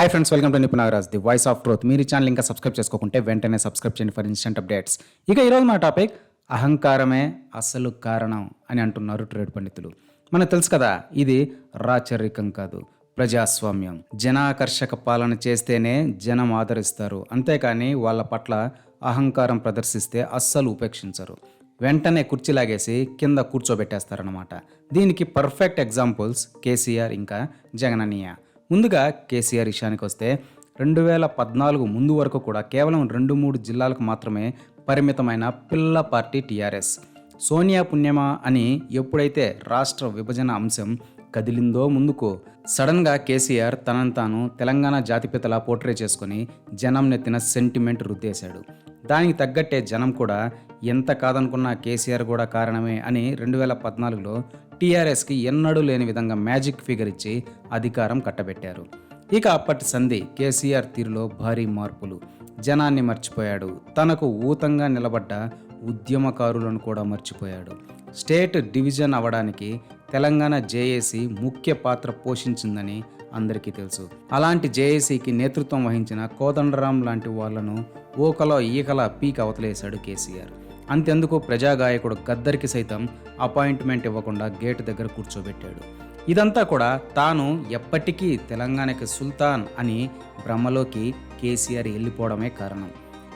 Hi friends welcome to Nipuna Nagaraj the voice of truth మీరు channel ఇంకా subscribe చేసుకోకుంటే వెంటనే సబ్స్క్రైబ్ చేయండి ఫర్ ఇన్స్టెంట్ అప్డేట్స్ ఇక ఈరోజు మన టాపిక్ అహంకారమే అసలు కారణం అని అంటున్నారు ట్రేడ్ పండితులు. మనకు తెలుసు కదా ఇది రాచరికం కాదు ప్రజాస్వామ్యం. జనాకర్షక పాలన చేస్తేనే జనం ఆదరిస్తారు. అంతేకాని వాళ్ళ పట్ల అహంకారం ప్రదర్శిస్తే అస్సలు ఉపేక్షించరు. వెంటనే కుర్చీ లాగేసి కింద కూర్చోబెట్టేస్తారనమాట దీనికి పర్ఫెక్ట్ ఎగ్జాంపుల్స్ కేసీఆర్ ఇంకా జగననీయ ముందుగా కేసీఆర్ విషయానికి వస్తే రెండు వేల పద్నాలుగు ముందు వరకు కూడా కేవలం రెండు మూడు జిల్లాలకు మాత్రమే పరిమితమైన పిల్ల పార్టీ టీఆర్ఎస్. సోనియా పుణ్యమా అని ఎప్పుడైతే రాష్ట్ర విభజన అంశం కదిలిందో ముందుకు సడన్గా కేసీఆర్ తనను తాను తెలంగాణ జాతిపితలా పోర్ట్రే చేసుకుని జనం నెత్తిన సెంటిమెంట్ రుద్దేశాడు. దానికి తగ్గట్టే జనం కూడా ఎంత కాదనుకున్నా కేసీఆర్ కూడా కారణమే అని రెండు వేల పద్నాలుగులో టీఆర్ఎస్కి ఎన్నడూ లేని విధంగా మ్యాజిక్ ఫిగర్ ఇచ్చి అధికారం కట్టబెట్టారు. ఇక అప్పటి సంధి కేసీఆర్ తీరులో భారీ మార్పులు. జనాన్ని మర్చిపోయాడు. తనకు ఊతంగా నిలబడ్డ ఉద్యమకారులను కూడా మర్చిపోయాడు. స్టేట్ డివిజన్ అవడానికి తెలంగాణ జేఏసీ ముఖ్య పాత్ర పోషించిందని అందరికీ తెలుసు. అలాంటి జేఏసీకి నేతృత్వం వహించిన కోదండరాం లాంటి వాళ్ళను ఊకలో ఈకలా పీక్ అవతలేశాడు కేసీఆర్. అంతెందుకు ప్రజాగాయకుడు గద్దరికి సైతం అపాయింట్మెంట్ ఇవ్వకుండా గేటు దగ్గర కూర్చోబెట్టాడు. ఇదంతా కూడా తాను ఎప్పటికీ తెలంగాణకి సుల్తాన్ అని బ్రహ్మలోకి కేసీఆర్ వెళ్ళిపోవడమే కారణం.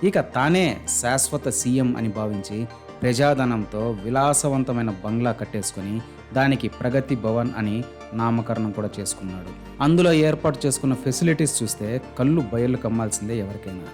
ఇక తానే శాశ్వత సీఎం అని భావించి ప్రజాధనంతో విలాసవంతమైన బంగ్లా కట్టేసుకొని దానికి ప్రగతి భవన్ అని నామకరణం కూడా చేసుకున్నాడు. అందులో ఏర్పాటు చేసుకున్న ఫెసిలిటీస్ చూస్తే కళ్ళు బయలు కమ్మాల్సిందే ఎవరికైనా.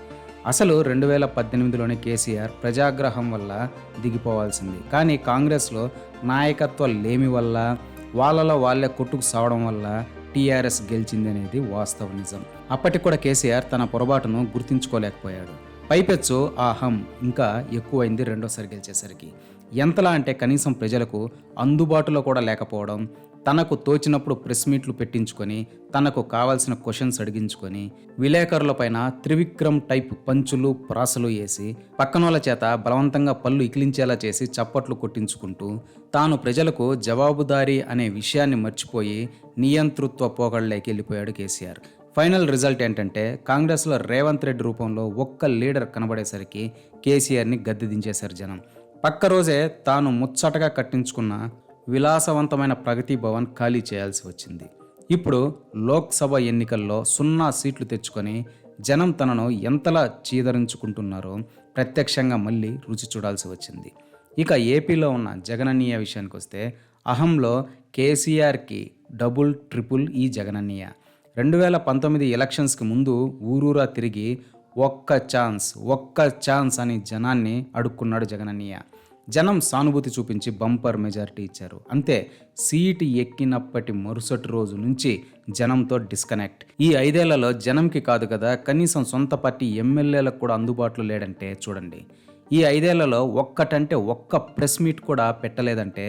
అసలు రెండు వేల పద్దెనిమిదిలోనే కేసీఆర్ ప్రజాగ్రహం వల్ల దిగిపోవాల్సింది. కానీ కాంగ్రెస్లో నాయకత్వ లేమి వల్ల వాళ్ళలో వాళ్ళే కొట్టుకు సావడం వల్ల టీఆర్ఎస్ గెలిచింది అనేది వాస్తవ నిజం. అప్పటికి కూడా కేసీఆర్ తన పొరపాటును గుర్తించుకోలేకపోయాడు. పైపెచ్చు ఆ హం ఇంకా ఎక్కువైంది రెండోసారి గెలిచేసరికి. ఎంతలా అంటే కనీసం ప్రజలకు అందుబాటులో కూడా లేకపోవడం తనకు తోచినప్పుడు ప్రెస్ మీట్లు పెట్టించుకొని తనకు కావాల్సిన క్వశ్చన్స్ అడిగించుకొని విలేకరులపైన త్రివిక్రమ్ టైప్ పంచులు ప్రాసలు వేసి పక్కనోళ్ళ చేత బలవంతంగా పళ్ళు ఇకిలించేలా చేసి చప్పట్లు కొట్టించుకుంటూ తాను ప్రజలకు జవాబుదారీ అనే విషయాన్ని మర్చిపోయి నియంతృత్వ పోగళ్ళలోకి వెళ్ళిపోయాడు కేసీఆర్. ఫైనల్ రిజల్ట్ ఏంటంటే కాంగ్రెస్లో రేవంత్ రెడ్డి రూపంలో ఒక్క లీడర్ కనబడేసరికి కేసీఆర్ని గద్దె దించేశారు జనం. పక్క రోజే తాను ముచ్చటగా కట్టించుకున్న విలాసవంతమైన ప్రగతి భవన్ ఖాళీ చేయాల్సి వచ్చింది. ఇప్పుడు లోక్సభ ఎన్నికల్లో సున్నా సీట్లు తెచ్చుకొని జనం తనను ఎంతలా చీదరించుకుంటున్నారో ప్రత్యక్షంగా మళ్ళీ రుచి చూడాల్సి వచ్చింది. ఇక ఏపీలో ఉన్న జగనన్నయ్య విషయానికి వస్తే అహంలో కేసీఆర్కి డబుల్ ట్రిపుల్ ఈ జగనన్నయ్య. రెండు వేల పంతొమ్మిది ఎలక్షన్స్కి ముందు ఊరూరా తిరిగి ఒక్క ఛాన్స్ ఒక్క ఛాన్స్ అని జనాన్ని అడుక్కున్నాడు జగనన్నయ్య. జనం సానుభూతి చూపించి బంపర్ మెజారిటీ ఇచ్చారు. అంతే సీటు ఎక్కినప్పటి మరుసటి రోజు నుంచి జనంతో డిస్కనెక్ట్. ఈ ఐదేళ్ళలో జనంకి కాదు కదా కనీసం సొంత పార్టీ ఎమ్మెల్యేలకు కూడా అందుబాటులో లేడంటే చూడండి. ఈ ఐదేళ్ళలో ఒక్కటంటే ఒక్క ప్రెస్ మీట్ కూడా పెట్టలేదంటే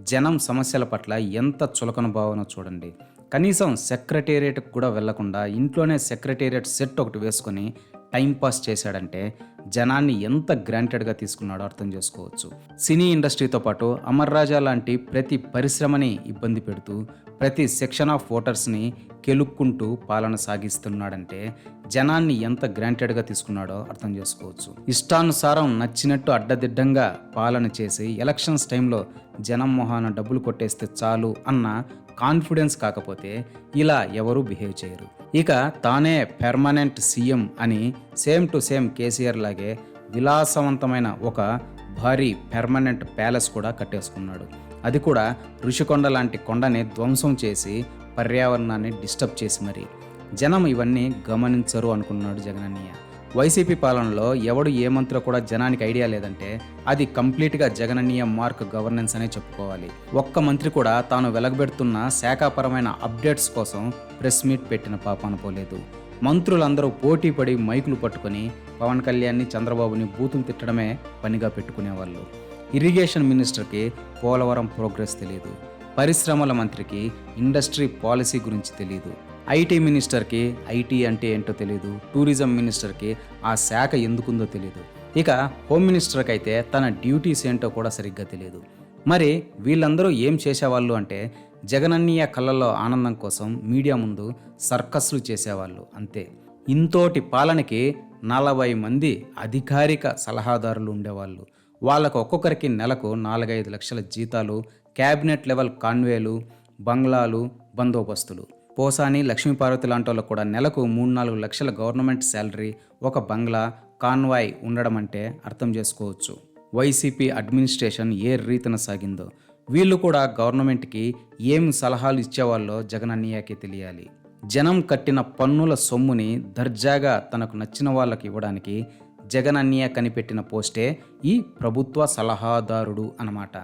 జనం సమస్యల పట్ల ఎంత చులకన భావన చూడండి. కనీసం సెక్రటేరియట్కి కూడా వెళ్ళకుండా ఇంట్లోనే సెక్రటేరియట్ సెట్ ఒకటి వేసుకొని టైంపాస్ చేశాడంటే జనాన్ని ఎంత గ్రాంటెడ్గా తీసుకున్నాడో అర్థం చేసుకోవచ్చు. సినీ ఇండస్ట్రీతో పాటు అమర్ రాజా లాంటి ప్రతి పరిశ్రమని ఇబ్బంది పెడుతూ ప్రతి సెక్షన్ ఆఫ్ ఓటర్స్ని కెలుక్కుంటూ పాలన సాగిస్తున్నాడంటే జనాన్ని ఎంత గ్రాంటెడ్గా తీసుకున్నాడో అర్థం చేసుకోవచ్చు. ఇష్టానుసారం నచ్చినట్టు అడ్డదిడ్డంగా పాలన చేసి ఎలక్షన్స్ టైంలో జనం మొహాన డబ్బులు కొట్టేస్తే చాలు అన్న కాన్ఫిడెన్స్ కాకపోతే ఇలా ఎవరూ బిహేవ్ చేయరు. ఇక తానే పెర్మనెంట్ సీఎం అని సేమ్ టు సేమ్ కేసీఆర్ లాగే విలాసవంతమైన ఒక భారీ పెర్మనెంట్ ప్యాలెస్ కూడా కట్టేసుకున్నాడు. అది కూడా ఋషికొండ లాంటి కొండని ధ్వంసం చేసి పర్యావరణాన్ని డిస్టర్బ్ చేసి మరి. జనం ఇవన్నీ గమనించరు అనుకున్నాడు జగనన్నయ్య. వైసీపీ పాలనలో ఎవడు ఏ కూడా జనానికి ఐడియా లేదంటే అది కంప్లీట్గా జగననీయ మార్క్ గవర్నెన్స్ అనే చెప్పుకోవాలి. ఒక్క మంత్రి కూడా తాను వెలగబెడుతున్న శాఖాపరమైన అప్డేట్స్ కోసం ప్రెస్ మీట్ పెట్టిన పాప పోలేదు మంత్రులందరూ పోటీ పడి మైకులు పట్టుకొని పవన్ కళ్యాణ్ని చంద్రబాబుని బూతులు తిట్టడమే పనిగా పెట్టుకునేవాళ్ళు. ఇరిగేషన్ మినిస్టర్కి పోలవరం ప్రోగ్రెస్ తెలియదు పరిశ్రమల మంత్రికి ఇండస్ట్రీ పాలసీ గురించి తెలియదు ఐటీ మినిస్టర్కి ఐటీ అంటే ఏంటో తెలియదు టూరిజం మినిస్టర్కి ఆ శాఖ ఎందుకుందో తెలియదు ఇక హోమ్ మినిస్టర్కి అయితే తన డ్యూటీస్ ఏంటో కూడా సరిగ్గా తెలియదు మరి వీళ్ళందరూ ఏం చేసేవాళ్ళు అంటే జగనన్నయ్య కళ్ళల్లో ఆనందం కోసం మీడియా ముందు సర్కస్లు చేసేవాళ్ళు అంతే. ఇంతోటి పాలనకి నలభై మంది అధికారిక సలహాదారులు ఉండేవాళ్ళు. వాళ్ళకు ఒక్కొక్కరికి నెలకు నాలుగైదు లక్షల జీతాలు క్యాబినెట్ లెవెల్ కాన్వేలు బంగ్లాలు బందోబస్తులు. పోసాని లక్ష్మీపార్వతి లాంటి వాళ్ళకు కూడా నెలకు మూడు నాలుగు లక్షల గవర్నమెంట్ శాలరీ ఒక బంగ్లా కాన్వాయ్ ఉండడం అంటే అర్థం చేసుకోవచ్చు. వైసీపీ అడ్మినిస్ట్రేషన్ ఏ రీతిన సాగిందో. వీళ్ళు కూడా గవర్నమెంట్కి ఏం సలహాలు ఇచ్చేవాళ్ళో జగనన్నయ్యకి తెలియాలి. జనం కట్టిన పన్నుల సొమ్ముని దర్జాగా తనకు నచ్చిన వాళ్ళకి ఇవ్వడానికి జగనన్నయ్య కనిపెట్టిన పోస్టే ఈ ప్రభుత్వ సలహాదారుడు అన్నమాట.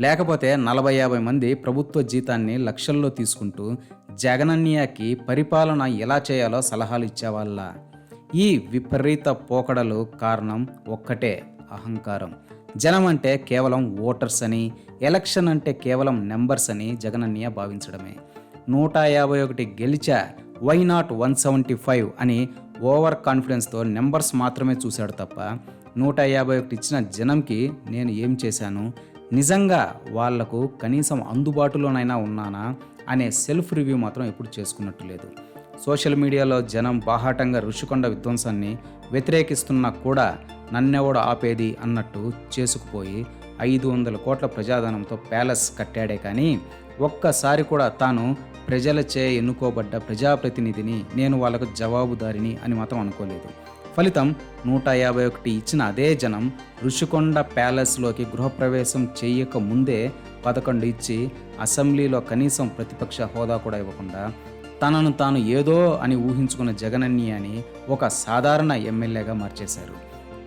లేకపోతే నలభై యాభై మంది ప్రభుత్వ జీతాన్ని లక్షల్లో తీసుకుంటూ జగనన్యకి పరిపాలన ఎలా చేయాలో సలహాలు ఇచ్చేవాళ్ళ. ఈ విపరీత పోకడలు కారణం ఒక్కటే అహంకారం. జనం అంటే కేవలం ఓటర్స్ అని ఎలక్షన్ అంటే కేవలం నెంబర్స్ అని జగనన్నయ్య భావించడమే. నూట యాభై ఒకటి గెలిచా why not one seventy five అని ఓవర్ కాన్ఫిడెన్స్తో నెంబర్స్ మాత్రమే చూశాడు తప్ప నూట యాభై ఒకటి ఇచ్చిన జనంకి నేను ఏం చేశాను? నిజంగా వాళ్ళకు కనీసం అందుబాటులోనైనా ఉన్నానా అనే సెల్ఫ్ రివ్యూ మాత్రం ఎప్పుడు చేసుకున్నట్టు లేదు. సోషల్ మీడియాలో జనం బాహాటంగా ఋషికొండ విధ్వంసాన్ని వ్యతిరేకిస్తున్నా కూడా నన్నెవడు ఆపేది అన్నట్టు చేసుకుపోయి ఐదు వందల కోట్ల ప్రజాధనంతో ప్యాలెస్ కట్టాడే కానీ ఒక్కసారి కూడా తాను ప్రజలచే ఎన్నుకోబడ్డ ప్రజాప్రతినిధిని నేను వాళ్ళకు జవాబుదారిని అని మాత్రం అనుకోలేదు. ఫలితం నూట యాభై ఒకటి ఇచ్చిన అదే జనం ఋషికొండ ప్యాలెస్లోకి గృహప్రవేశం చేయక ముందే పదకొండు ఇచ్చి అసెంబ్లీలో కనీసం ప్రతిపక్ష హోదా కూడా ఇవ్వకుండా తనను తాను ఏదో అని ఊహించుకున్న జగనన్ని అని ఒక సాధారణ ఎమ్మెల్యేగా మార్చేశారు.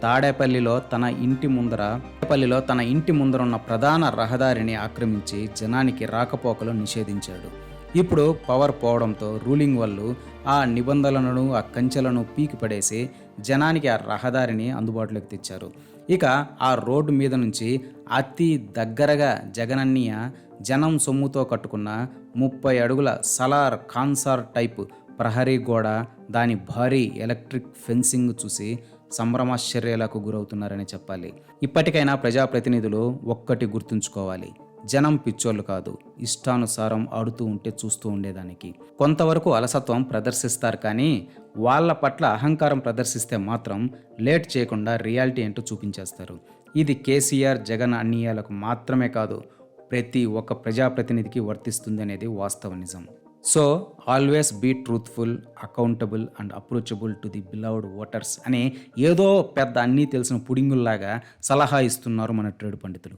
తాడేపల్లిలో తన ఇంటి ముందర తాడేపల్లిలో తన ఇంటి ముందర ఉన్న ప్రధాన రహదారిని ఆక్రమించి జనానికి రాకపోకలు నిషేధించాడు. ఇప్పుడు పవర్ పోవడంతో రూలింగ్ వాళ్ళు ఆ నిబంధనలను ఆ కంచెలను పీకి పడేసి జనానికి ఆ రహదారిని అందుబాటులోకి తెచ్చారు. ఇక ఆ రోడ్డు మీద నుంచి అతి దగ్గరగా జగనన్నయ్య జనం సొమ్ముతో కట్టుకున్న ముప్పై అడుగుల సలార్ కాన్సార్ టైప్ ప్రహరీ గోడ దాని భారీ ఎలక్ట్రిక్ ఫెన్సింగ్ చూసి సంభ్రమాశ్చర్యాలకు గురవుతున్నారని చెప్పాలి. ఇప్పటికైనా ప్రజాప్రతినిధులు ఒక్కటి గుర్తుంచుకోవాలి. జనం పిచ్చోళ్ళు కాదు ఇష్టానుసారం ఆడుతూ ఉంటే చూస్తూ ఉండేదానికి. కొంతవరకు అలసత్వం ప్రదర్శిస్తారు కానీ వాళ్ళ పట్ల అహంకారం ప్రదర్శిస్తే మాత్రం లేట్ చేయకుండా రియాలిటీ ఏంటో చూపించేస్తారు. ఇది కేసీఆర్ జగన్ అన్యాయాలకు మాత్రమే కాదు ప్రతి ఒక్క ప్రజాప్రతినిధికి వర్తిస్తుంది అనేది వాస్తవ నిజం. So always be truthful accountable and approachable to the beloved voters అని ఏదో పెద్ద అన్నీ తెలిసిన పుడింగుల్లాగా సలహా ఇస్తున్నారు మన ట్రేడ్ పండితులు.